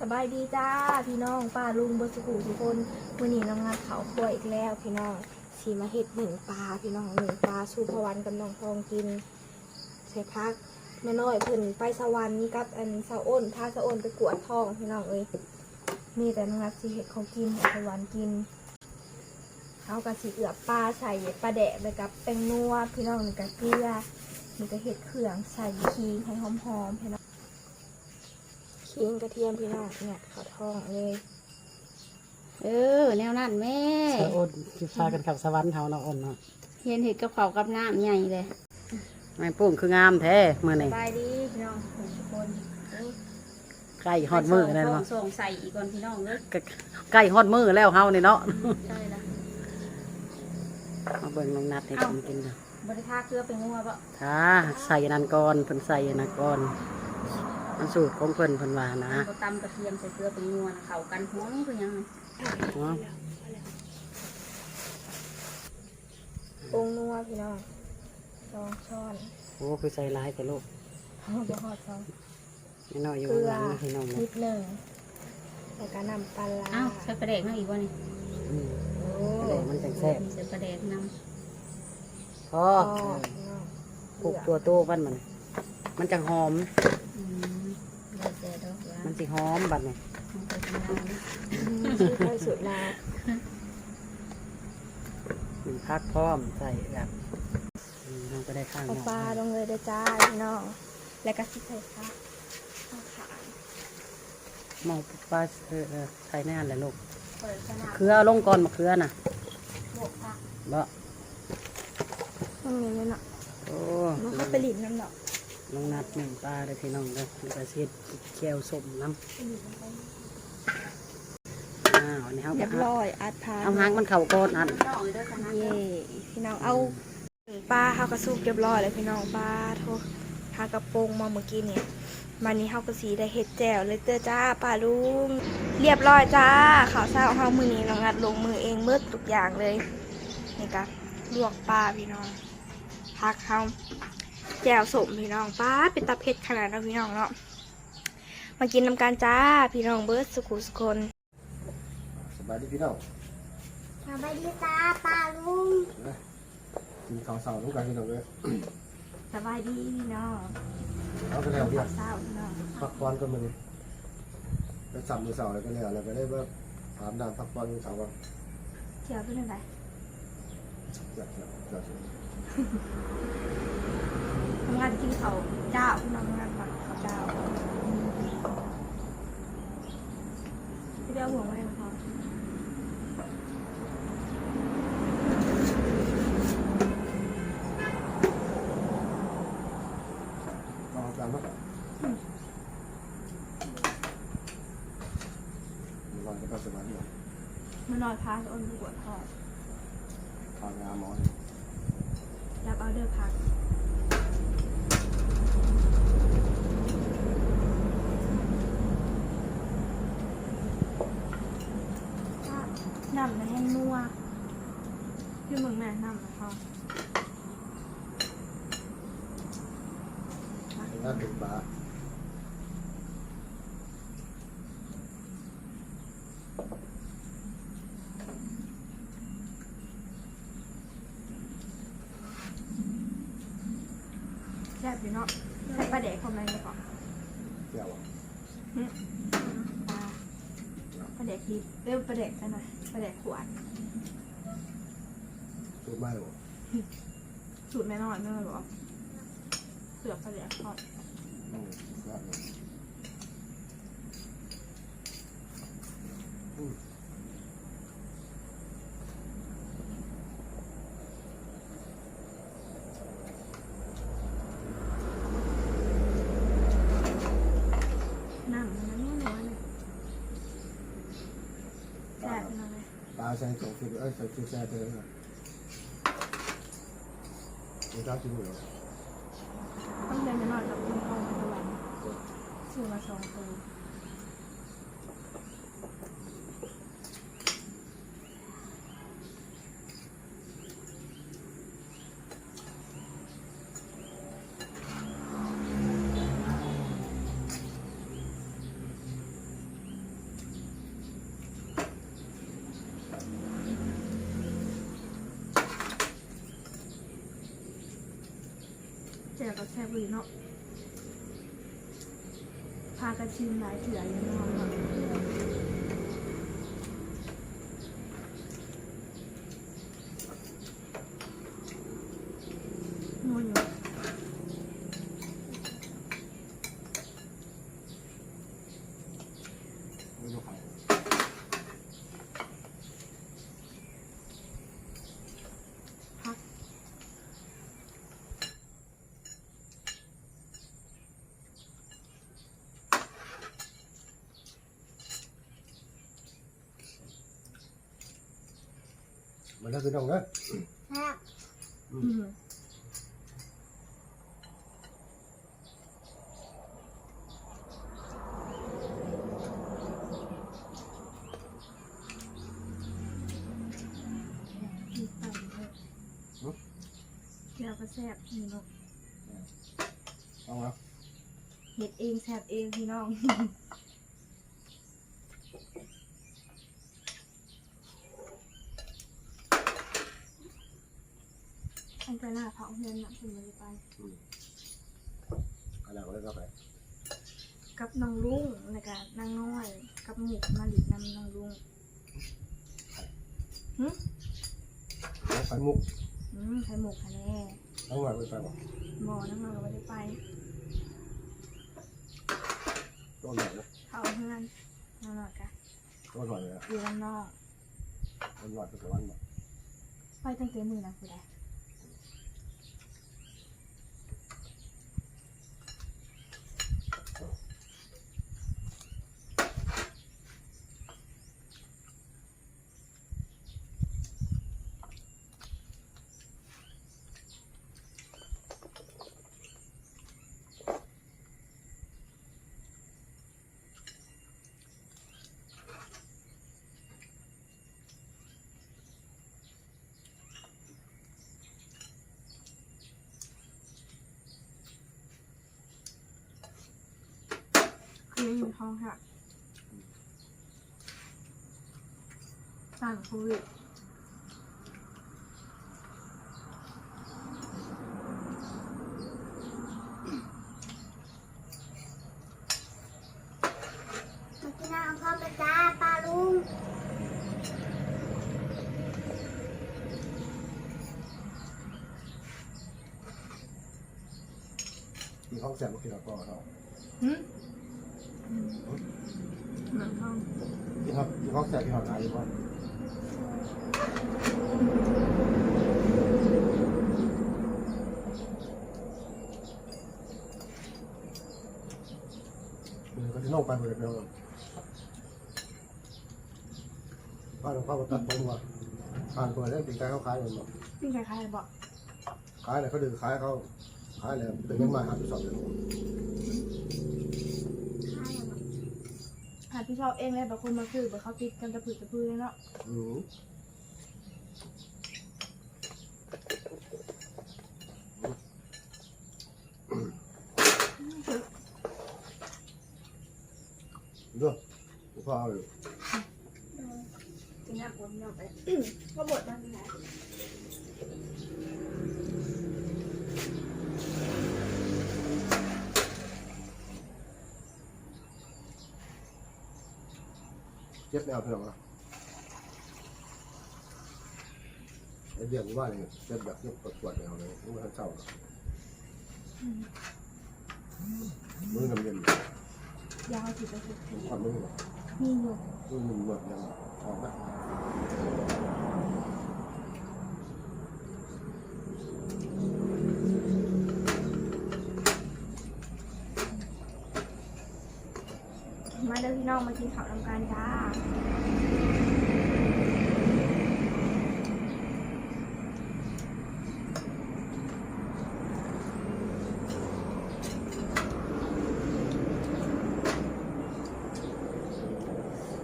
สบายดีจ้าพี่น้องป้าลุงบอร์สกูทุกคนวันนี้น้องงานเขาครัวอีกแล้วพี่น้องสีมาเห็ดหนึ่งปลาพี่น้องหนึ่งปลาชูพวันกับน้องทองกินใส่พักแม่น้อยเพิ่นไปสวรรค์กับอันสาวอ้นพาสาวอ้นไปกวดทองพี่น้องเอ้ยมีแต่น้องรักสีเห็ดเของกินให้สวรรค์กินเอากระสีเอือบปลาใส่ปลาแดะไปกับแป้งนัวพี่น้องนี่กระเกลือมีกระเห็ดเครื่องใส่ขิงให้หอมๆพี่น้อง ขิงกระเทียมพี่น้องเนี่ยเขาท้องเลยเออ แนวนั้นแม่ สะอ้นที่พากันขับสวรรค์เฮาเนาะอ้นเนาะเห็นเห็ดกับเขากับน้ำใหญ่เลยไม่ปุ้งคืองามแท้มื้อสนี้บายดีพี่น้องทุกคนใกล้ฮอดมื้อแล้วเนาะส่งใส่อีกก่อนพี่น้องเลยใกล้ใกล้ฮอดมื้อแล้วเฮานี่เนาะใช่ละมาเบิ่งน้องนัดให้กินกินเนาะบริทาเกลือเป็นงัวปะ ถ้าใส่นันก่อนเพิ่นใส่นันก่อน มันสูตรของเพิ่นเพิ่นว่านะเขาตำกระเทียมใส่เกลือเป็นนัวนะเขากันห้องคือยังไงเนาะปรุงนัวพี่น้องสองช้อนโอ้คือใส่หลายแต่ลูกเอาไปหอดสองไม่น้อยอยู่เกลือหลังพี่น้องนิเนาะดหนึ่งแล้วก็น้ำปลาร้าอ้าวใส่ปลาแดกนั่งอีกวะนี่อืมโอ้อะไรมันจังแซ่บใส่ปลาแดกนพอพอพี่น้องปลูกตัวโตบ้านมัน มันจังหอมำอืม มันสิหอมบัดนี่เอาไปทำงานนะอืมชื่อไทยสุดลามีพักพร้อมใส่แบบอืมเราก็ได้ข้างเอาเนาะปลาลงเลยเด้อจ้าพี่น้อง แล้วก็สิใส่ค่ะข้าวขาวมองปลาเออเออใส่แน่นแหละลูกเปิดขนาดเกลือเอาลงก่อนมะเขือน่ะบวกผักบ่ต้องมีนิดหน่อยโอ้มันเข้าไปหลินน้ำหนัก น้องนัดหนึ่งปลาเลยพี่น้องเลยแล้วก็เสียดแก้วส้มน้ำอ้าวอันนี้เขาเรียบร้อยอัดพาเอาหางมันเข่าก้อนอัดพี่น้องเลยเด้อคณะเย่พี่น้องเอาปลาเฮากระซุกเรียบร้อยเลยพี่น้องปลาโทษหากระโปรงมาเมื่อกี้เนี่ยวันนี้เฮากระสีได้เห็ดแจ่วเลยเจ้าจ้าปลาลุงเรียบร้อยจ้าข่าวเช้าเฮามือนี้น้องอัดลงมือเองมืดทุกอย่างเลยนี่กะลวกปลาพี่น้องพักเฮา แจ่วสมพี่น้องปลาเป็นตาเผ็ดขนาดนั้นพี่น้องเนาะมากินน้ำกันจ้าพี่น้องเบิร์ดสุขุสุคนสบายดีพี่น้องสบายดีจ้าปลาลุงนะกินข้าวเสาทุกการพี่น้องเลยสบายดีพี่น้องเอาไปแล้วพี่ข้าวเช้าพี่น้องพักผ่อนกันมาเลยไปสับมือเสาแล้วก็แล้วแล้วก็ได้ว่าถามน้ำพักผ่อนมือเสาว่าเที่ยวเป็นอะไรอยากอยากอยาก ทำงานกินเขาเจ้าทำงานก่อนเขาเจ้าพี่เดียวห่วงไว้นะคะเอาการมั้งมีวันก็สบายดีมานอนพักอ้นปวดคอทางงานหมอเอาเดอร์พักน้ำนะแห้งนัวพี่มึงแม่น้ำนะคะ งานถึงปลา แซ่บอยู่ เนาะใส่ปลาแดกเข้ามาเลยก่อนเกี่ยวปลาปลาแดกดิบเรียกปลาแดกกันหน่อยปลาแดกขวดสูตรไม่หรอสูตรแม่น้อยแม่น้อยบอกเสือกปลาแดกทอดอืมก็เนี่ยอืม น้ำมันนัวนัวเลยแซ่บขนาดเลย ปลาใส่สองฟิบเอ้ยใส่ฟิบแซ่เธอครับไม่กล้ากินหรอ ต้องเดินไปนอนกับคุณพ่อมาด้วยซื้อมาสองตัว แซ่บเลยเนาะพากระชิมหลายเถื่อยังนอนหลับวอยู่ ไม่รู้ใคร พัก มันก็คือน้องเนอะแซ่บอืมมีไก่ด้วยเดี๋ยวก็แซ่บนี่เนาะเอาละเห็ดเองแซ่บเองพี่น้อง ไปหน้าเผาเงินนะคุณไม่ได้ไป อะไรก็ได้ก็ไปกับน้องลุงแล้วก็นางน้อย กับหมูมาหลีนำน้องลุงแล้วไปมุกอืมไข่หมกค่ะแน่น้องหน่อยไปไปบอกหมอน้องน้อยก็ไม่ได้ไป ต้นหน่อยนะเขาเพื่อนน้องน้อยกะต้นหน่อยเลยนะอยู่ด้านนอกต้นหน่อยไปสวรรค์บอกไปตั้งแต่มือนะคุณได้ คืออยู่ท้องค่ะสั่งโควิดมากินน้ำข้าวปลาจ้าปลาลุงมีห้องแสบมากินกับพ่อเขาหืมเหมือนท้องที่เขาที่ห้องแสบที่เขาขายอยู่ว่าก็ที่น้องไปเหมือนเดิมบ้านของพ่อมาตัดผมว่าผ่านเปิดแล้วติดใจเขาขายเลยบอกนี่ใครๆบอกขายอะไรเขาดึงขายเขาขายอะไรเป็นเงินมาหาที่สองเลย หาที่ชอบเองเลยแบบคนมาคือแบบเขาติดกันตะผืดตะพือเนาะอืมเด้อพ่อเอาอยู่กินน้ำปนน้ำไปก็บดมันนี่แหละ เจ็บแนวเพื่อนวะไอเรื่องว่าเนี่ยเจ็บแบบเจ็บปวดปวดแนวเลยนี่มันเศร้ามือน้ำเย็นยาวสิบไปสิบทีความมือมีอยู่มือหนึ่งหมดยังออกนะ น้องมากินข้าวทำการจ้า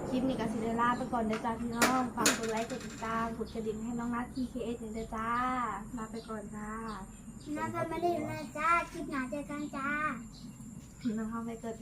คลิปนี้ก็สิได้ลาไปก่อนเด้อจ้าพี่น้องฝากกดไลค์กดติดตามกดกระดิ่งให้น้องนัท TKS เด้อจ้าลาไปก่อนจ้าน้ำก็ไม่ได้อยู่นะจ้า คลิปหนาเจอกันจ้าน้องเข้าไปเกิด